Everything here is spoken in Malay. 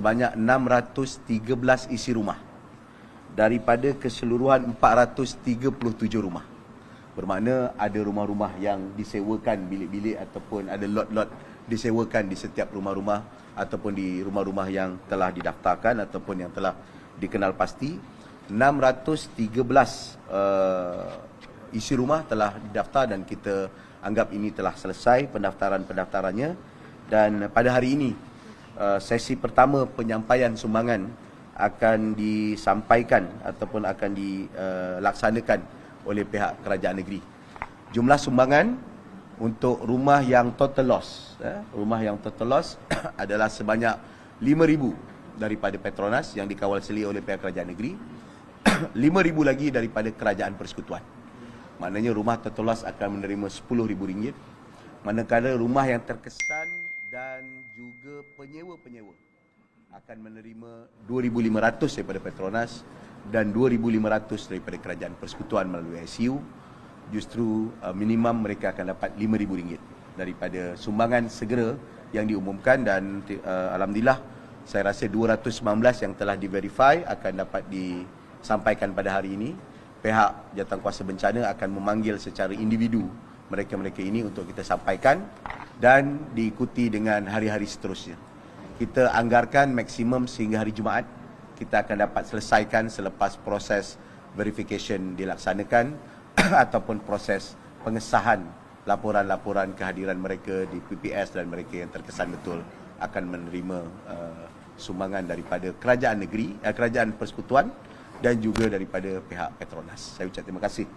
banyak 613 isi rumah daripada keseluruhan 437 rumah. Bermakna ada rumah-rumah yang disewakan bilik-bilik ataupun ada lot-lot disewakan di setiap rumah-rumah ataupun di rumah-rumah yang telah didaftarkan ataupun yang telah dikenal pasti 613 uh, isi rumah telah didaftar dan kita anggap ini telah selesai pendaftaran-pendaftarannya dan pada hari ini uh, sesi pertama penyampaian sumbangan akan disampaikan ataupun akan dilaksanakan oleh pihak kerajaan negeri. Jumlah sumbangan untuk rumah yang total loss, eh, rumah yang total loss adalah sebanyak 5,000 daripada Petronas yang dikawal seli oleh pihak kerajaan negeri, 5,000 lagi daripada kerajaan persekutuan. Maknanya rumah total loss akan menerima RM10,000, manakala rumah yang terkesan dan juga penyewa-penyewa akan menerima 2,500 daripada Petronas dan 2,500 daripada kerajaan persekutuan melalui ICU justru uh, minimum mereka akan dapat RM5,000 daripada sumbangan segera yang diumumkan dan uh, Alhamdulillah saya rasa 219 yang telah diverify akan dapat disampaikan pada hari ini. Pihak jawatankuasa bencana akan memanggil secara individu mereka-mereka ini untuk kita sampaikan dan diikuti dengan hari-hari seterusnya kita anggarkan maksimum sehingga hari Jumaat kita akan dapat selesaikan selepas proses verification dilaksanakan ataupun proses pengesahan laporan-laporan kehadiran mereka di PPS dan mereka yang terkesan betul akan menerima uh, sumbangan daripada kerajaan negeri, uh, kerajaan persekutuan dan juga daripada pihak Petronas. Saya ucap terima kasih.